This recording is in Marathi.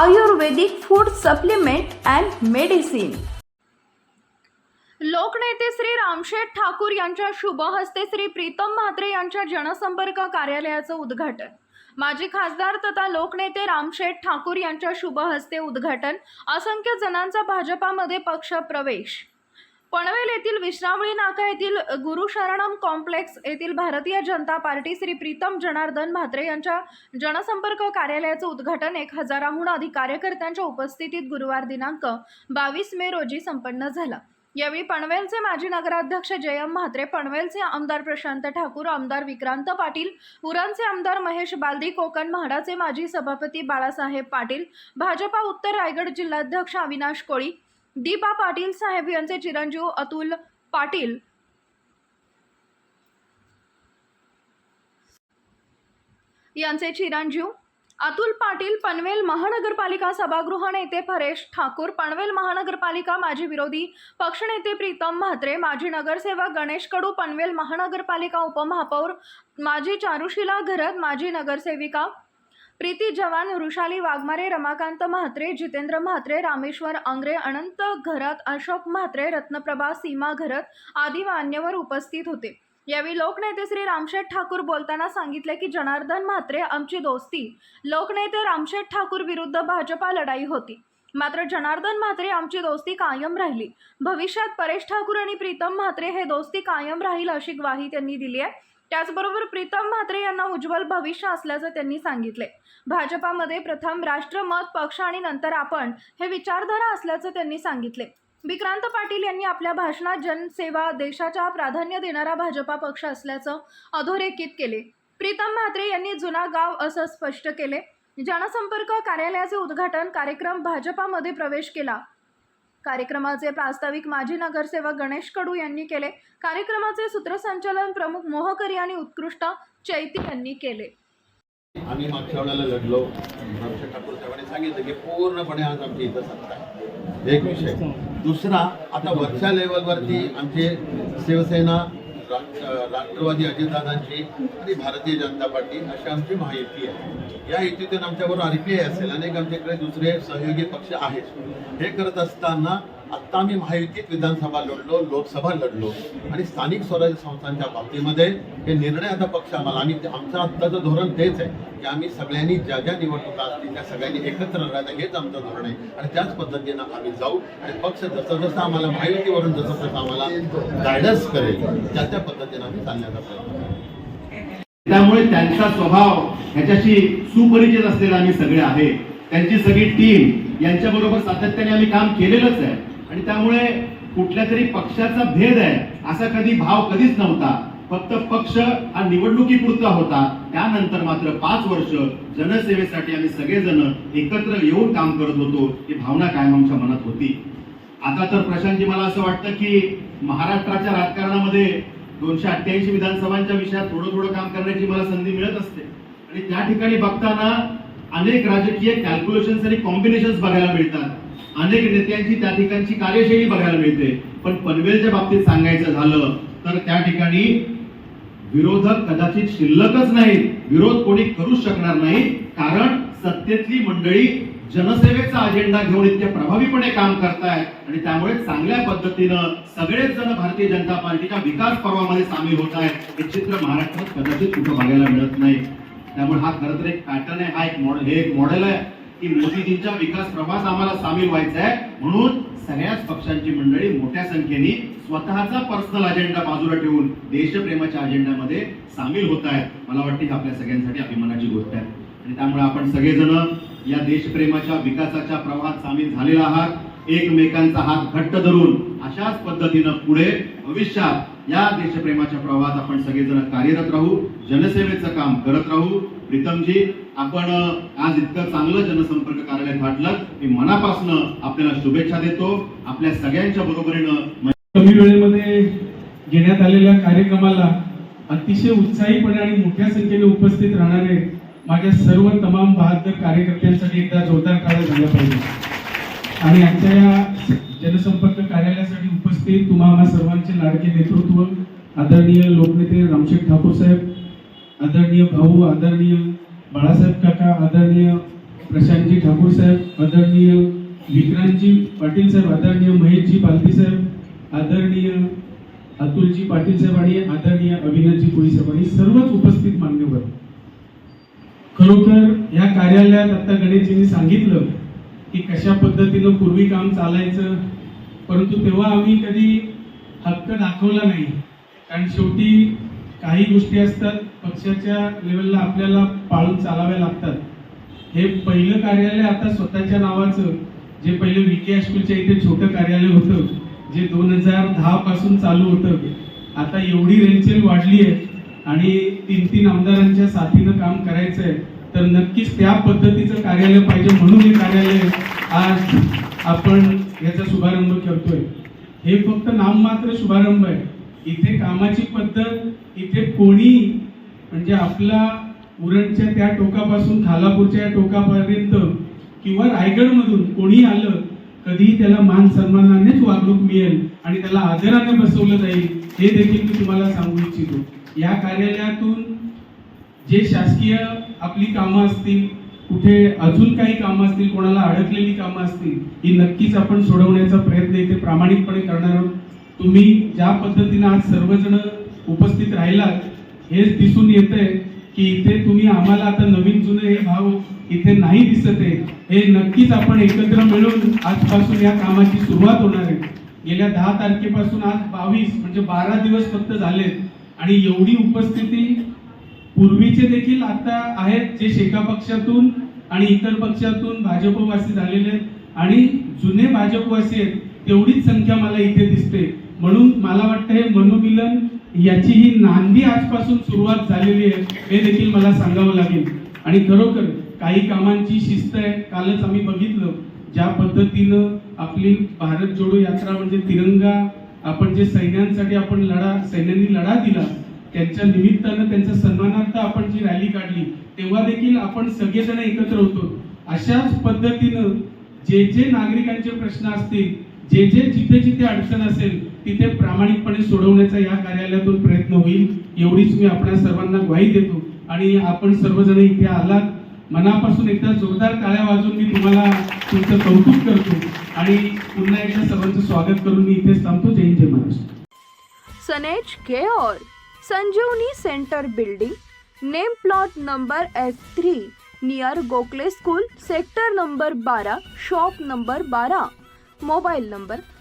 Ayurvedic food supplement and medicine. लोकनेते श्री रामशेठ ठाकूर यांच्या शुभ हस्ते श्री प्रीतम म्हात्रे यांच्या जनसंपर्क कार्यालयाचं उद्घाटन. माजी खासदार तथा लोकनेते रामशेठ ठाकूर यांच्या शुभ हस्ते उद्घाटन. असंख्य जणांचा भाजपामध्ये पक्ष प्रवेश. पनवेल येथील विश्रामळी नाका येथील गुरु शरणम कॉम्प्लेक्स येथील भारतीय जनता पार्टी श्री प्रीतम जनार्दन म्हात्रे यांच्या जनसंपर्क कार्यालयाचं उद्घाटन एक हजाराहून अधिक कार्यकर्त्यांच्या उपस्थितीत गुरुवार दिनांक बावीस मे रोजी संपन्न झालं. यावेळी पनवेलचे माजी नगराध्यक्ष जयम म्हात्रे पनवेलचे आमदार प्रशांत ठाकूर आमदार विक्रांत पाटील उरणचे आमदार महेश बालदी कोकण म्हाडाचे माजी सभापती बाळासाहेब पाटील भाजपा उत्तर रायगड जिल्हाध्यक्ष अविनाश कोळी दीपा पाटील साहेब यांचे चिरंजीव अतुल पाटील. यांचे चिरंजीव अतुल पाटील पनवेल महानगरपालिका सभागृह नेते परेश ठाकूर पनवेल महानगरपालिका माजी विरोधी पक्षनेते प्रीतम म्हात्रे माजी नगरसेवक गणेश कडू पनवेल महानगरपालिका उपमहापौर माजी चारुशिला घरत माजी नगरसेविका प्रीती जवान वृषाली वाघमारे रमाकांत म्हात्रे जितेंद्र म्हात्रे रामेश्वर अंग्रे अनंत घरात अशोक म्हात्रे रत्नप्रभा सीमा घरत आदी मान्यवर उपस्थित होते. यावेळी लोकनेते श्री रामशेठ ठाकूर बोलताना सांगितले की जनार्दन म्हात्रे आमची दोस्ती. लोकनेते रामशेठ ठाकूर विरुद्ध भाजपा लढाई होती. मात्र जनार्दन म्हात्रे आमची दोस्ती कायम राहिली. भविष्यात परेश ठाकूर आणि प्रीतम म्हात्रे हे दोस्ती कायम राहील अशी ग्वाही त्यांनी दिली आहे. त्याचबरोबर प्रीतम म्हात्रे यांना उज्ज्वल भविष्य असल्याचं त्यांनी सांगितले. भाजपामध्ये प्रथम राष्ट्रमत पक्ष आणि नंतर आपण हे विचारधारा असल्याचं त्यांनी सांगितले. विक्रांत पाटील यांनी आपल्या भाषणात जनसेवा देशाच्या प्राधान्य देणारा भाजपा पक्ष असल्याचं अधोरेखित केले. प्रीतम म्हात्रे यांनी जुना गाव असं स्पष्ट केले. जनसंपर्क कार्यालयाचे उद्घाटन कार्यक्रम भाजपामध्ये प्रवेश केला. कार्यक्रमाचे प्रास्ताविक माजी नगरसेवक गणेश कडू यांनी केले. कार्यक्रमाचे सूत्रसंचालन प्रमुख मोहकरी आणि उत्कृष्ट चैती यांनी केले. आम्ही मागच्या वेळेला लढलो ठाकूर साहेबांनी सांगितलं की पूर्णपणे आज आमची इथं सत्ता आहे. एक विषय. दुसरा आता वरच्या लेवलवरती आमचे शिवसेना राष्ट्रवादी अजितदादांची आणि भारतीय जनता पार्टी अशी आमची महायुती आहे. या युतीतून आमच्याबरोबर आर पी आय असेल. अनेक आमच्याकडे दुसरे सहयोगी पक्ष आहेत. हे करत असताना आत्ता आम्ही महायुतीत विधानसभा लढलो लोकसभा लढलो आणि स्थानिक स्वराज्य संस्थांच्या बाबतीमध्ये हे निर्णय आता पक्ष आम्हाला आम्ही आमचं आत्ताचं धोरण तेच आहे की आम्ही सगळ्यांनी ज्या ज्या निवडणुका असतील त्या सगळ्यांनी एकत्र राहायचं हेच आमचं धोरण आहे. आणि त्याच पद्धतीनं आम्ही जाऊ आणि पक्ष जसं जसं आम्हाला महायुतीवरून जसं जसं आम्हाला गायडन्स करेल त्या त्या पद्धतीनं आम्ही चालण्याचा प्रयत्न करू. त्यामुळे त्यांचा स्वभाव ह्याच्याशी सुपरिचित असलेले आम्ही सगळे आहे त्यांची सगळी टीम यांच्या बरोबर सातत्याने आम्ही काम केलेलंच आहे. आणि त्यामुळे कुठल्या तरी पक्षाचा भेद आहे असा कधी भाव कधीच नव्हता. फक्त पक्ष हा निवडणुकीपुरता होता. त्यानंतर मात्र पाच वर्ष जनसेवेसाठी आम्ही सगळेजण एकत्र येऊन काम करत होतो ही भावना कायम आमच्या मनात होती. आता तर प्रशांतजी मला असं वाटतं की महाराष्ट्राच्या राजकारणामध्ये दोनशे अठ्ठ्याऐंशी विधानसभांच्या विषयात थोडं थोडं काम करण्याची मला संधी मिळत असते. आणि त्या ठिकाणी बघताना अनेक राजकीय कॅल्क्युलेशन्स आणि कॉम्बिनेशन्स बघायला मिळतात. अनेक नेत्यांची त्या ठिकाणची कार्यशैली बघायला मिळते. पण पनवेलच्या बाबतीत सांगायचं झालं तर त्या ठिकाणी विरोधक कदाचित शिल्लकच नाही. विरोध कोणी करूच शकणार नाही. कारण सत्तेतली मंडळी जनसेवेचा अजेंडा घेऊन इतक्या प्रभावीपणे काम करतायत. आणि त्यामुळे चांगल्या पद्धतीनं सगळेच जण भारतीय जनता पार्टीच्या विकास पर्वामध्ये सामील होत आहेत हे चित्र महाराष्ट्रात कदाचित कुठं बघायला मिळत नाही. त्यामुळे हा खरं तर एक पॅटर्न आहे. हा एक मॉडेल हे एक मॉडेल आहे. की मोदीजींच्या विकास प्रवास आम्हाला सामील व्हायचा आहे. म्हणून सगळ्याच पक्षांची मंडळी मोठ्या संख्येने स्वतःचा पर्सनल अजेंडा बाजूला ठेवून देशप्रेमाच्या अजेंड्यामध्ये सामील होत आहेत. मला वाटते ही आपल्या सगळ्यांसाठी अभिमानाची गोष्ट आहे. आणि त्यामुळे आपण सगळेजण या देशप्रेमाच्या विकासाच्या प्रवाहात सामील झालेला आहात. एकमेकांचा हात घट्ट धरून अशाच पद्धतीनं पुढे भविष्यात या देशप्रेमाच्या प्रवाहात आपण सगळेजण कार्यरत राहू. जनसेवेचं काम करत राहू. प्रीतमजी आपण आज इतकं चांगलं जनसंपर्क कार्यालय फाटलं मी मनापासून आपल्याला शुभेच्छा देतो. आपल्या सगळ्यांच्या बरोबरीनं कमी वेळेमध्ये घेण्यात आलेल्या कार्यक्रमाला अतिशय उत्साहीपणे आणि मोठ्या संख्येने उपस्थित राहणारे माझ्या सर्व तमाम बहात्तर कार्यकर्त्यांसाठी एकदा जोरदार काळ झाला पाहिजे. आणि आमच्या या जनसंपर्क कार्यालयासाठी उपस्थित तुम्हाला सर्वांचे लाडके नेतृत्व आदरणीय लोकनेते रामशेठ ठाकूर साहेब आदरणीय भाऊ आदरणीय बाळासाहेब काका आदरणीय प्रशांतजी ठाकूर साहेब आदरणीय विक्रांतजी पाटील साहेब आदरणीय महेशजी पालती साहेब आदरणीय अतुलजी पाटील साहेब आणि आदरणीय अविनाशजी कोळी साहेब आणि सर्वच उपस्थित मान्यवर. खरोखर या कार्यालयात आता गणेशजींनी सांगितलं की कशा पद्धतीनं पूर्वी काम चालायचं परंतु तेव्हा आम्ही कधी हक्क दाखवला नाही. कारण शेवटी काही गोष्टी असतात पक्षाच्या लेवलला आपल्याला पाळून चालाव्या लागतात. हे पहिलं कार्यालय आता स्वतःच्या नावाचं जे पहिले विके हायस्कूलच्या इथे छोटं कार्यालय होतं जे दोन हजार दहापासून चालू होतं. आता एवढी रेलचेल वाढली आहे आणि तीन तीन आमदारांच्या साथीनं काम करायचं आहे तर नक्कीच त्या पद्धतीचं कार्यालय पाहिजे म्हणून हे कार्यालय आज आपण याचा शुभारंभ करतोय. हे फक्त नाममात्र शुभारंभ आहे. इथे कामाची पद्धत इथे कोणी म्हणजे आपला उरणच्या त्या टोकापासून खालापूरच्या या टोकापर्यंत किंवा रायगडमधून कोणी आलं कधीही त्याला मान सन्मानानेच वागणूक मिळेल आणि त्याला आदराने बसवलं जाईल हे देखील मी तुम्हाला सांगू इच्छितो. या कार्यालयातून जे शासकीय आपली कामं असतील कुठे अजून काही कामं असतील कोणाला अडकलेली कामं असतील ही नक्कीच आपण सोडवण्याचा प्रयत्न इथे प्रामाणिकपणे करणार आहोत. तुम्ही ज्या पद्धतीनं आज सर्वजण उपस्थित राहिलात हेच दिसून येतंय की इथे तुम्ही आम्हाला आता नवीन जुने हे भाव इथे नाही दिसत आहे. हे नक्कीच आपण एकत्र मिळून आजपासून या कामाची सुरुवात होणार आहे. गेल्या दहा तारखेपासून आज बावीस म्हणजे बारा दिवस फक्त झालेत. आणि एवढी उपस्थिती पूर्वीचे देखील आता आहेत जे शेका पक्षातून आणि इतर पक्षातून भाजपवासी झालेले आहेत. आणि जुने भाजपवासी आहेत तेवढीच संख्या मला इथे दिसते. म्हणून मला वाटतं हे मनोमिलन याची ही नांदी आजपासून सुरुवात झालेली आहे हे देखील मला सांगावं लागेल. आणि खरोखर काही कामांची शिस्त आहे कालच आम्ही बघितलं ज्या पद्धतीनं आपली भारत जोडो यात्रा म्हणजे तिरंगा आपण जे सैन्यांसाठी आपण लढा सैन्यांनी लढा दिला त्यांच्या निमित्तानं त्यांच्या सन्मानार्थ आपण जी रॅली काढली तेव्हा देखील आपण सगळेजण एकत्र होतो. अशाच पद्धतीनं जे जे नागरिकांचे प्रश्न असतील जे जे जिथे जिथे अडचण असेल तिथे प्रामाणिकपणे सोडवण्याचा या कार्यालयातून प्रयत्न होईल एवढीच मी आपल्या सर्वांना ग्वाही देतो. आणि आपण सर्वजण इथे आलात. मनापासून एकदा जोरदार टाळ्या वाजून मी तुम्हाला तुमचं कौतुक करतो. आणि पुन्हा एकदा सर्वांचं स्वागत करून मी इथे थांबतो. जय जय Maharashtra. सनेज care Sanjivani centre building name plot number F three near Gokhale school sector number बारा शॉप नंबर बारा मोबाईल नंबर